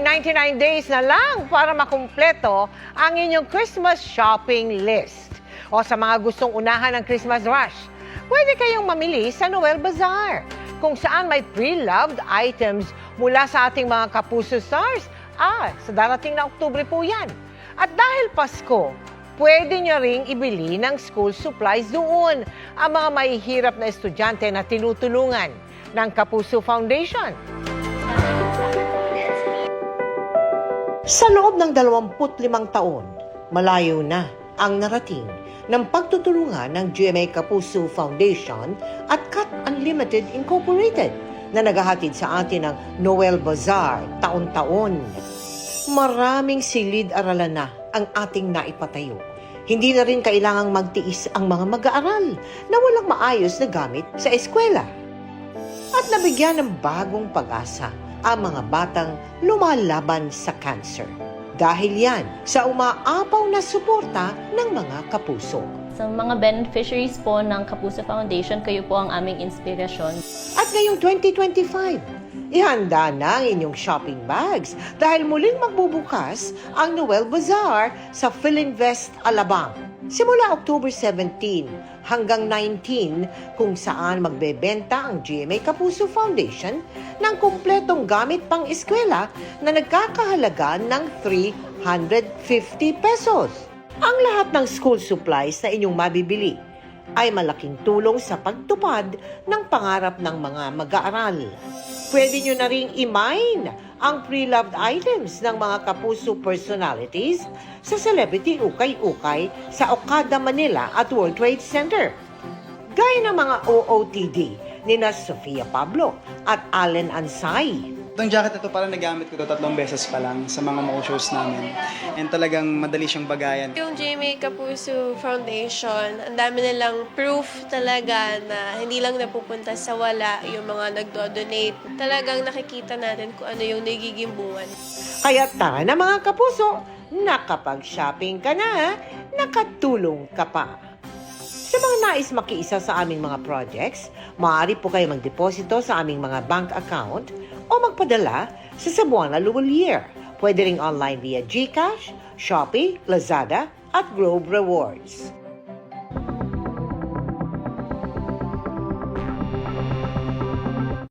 May 99 days na lang para makumpleto ang inyong Christmas shopping list. O sa mga gustong unahan ng Christmas rush, pwede kayong mamili sa Noel Bazaar kung saan may pre-loved items mula sa ating mga kapuso stars. Ah, sa darating na Oktubre po yan. At dahil Pasko, pwede nyo ring ibili ng school supplies doon ang mga mahihirap na estudyante na tinutulungan ng Kapuso Foundation. Sa loob ng 25 taon, malayo na ang narating ng pagtutulungan ng GMA Kapuso Foundation at Cut Unlimited Incorporated na naghahatid sa atin ng Noel Bazaar taon-taon. Maraming silid-aralan na ang ating naipatayo. Hindi na rin kailangang magtiis ang mga mag-aaral na walang maayos na gamit sa eskwela. At nabigyan ng bagong pag-asa ang mga batang lumalaban sa cancer. Dahil yan sa umaapaw na suporta ng mga kapuso. Sa mga beneficiaries po ng Kapuso Foundation, kayo po ang aming inspirasyon. At ngayong 2025, ihanda na ang inyong shopping bags dahil muling magbubukas ang Noel Bazaar sa Philinvest Alabang. Simula October 17 hanggang 19 kung saan magbebenta ang GMA Kapuso Foundation ng kumpletong gamit pang eskwela na nagkakahalaga ng 350 pesos. Ang lahat ng school supplies na inyong mabibili ay malaking tulong sa pagtupad ng pangarap ng mga mag-aaral. Pwede nyo na ring i-mine ang pre-loved items ng mga kapuso personalities sa Celebrity Ukay-Ukay sa Okada, Manila at World Trade Center. Gaya ng mga OOTD ni Sofia Pablo at Allen Ansay. Itong jacket na to parang nagamit ko to tatlong beses pa lang sa mga mo shows namin. And talagang madali siyang bagayan. Yung Jamie Kapuso Foundation, ang dami nilang proof talaga na hindi lang napupunta sa wala yung mga nagdo-donate. Talagang nakikita natin kung ano yung nagiging bunga. Kaya tara na mga kapuso, nakapag-shopping ka na, nakatulong ka pa. Mga nais makiisa sa aming mga projects, maaari po kayo magdeposito sa aming mga bank account o magpadala sa Cebuana Luwalier. Pwede ring online via GCash, Shopee, Lazada at Globe Rewards.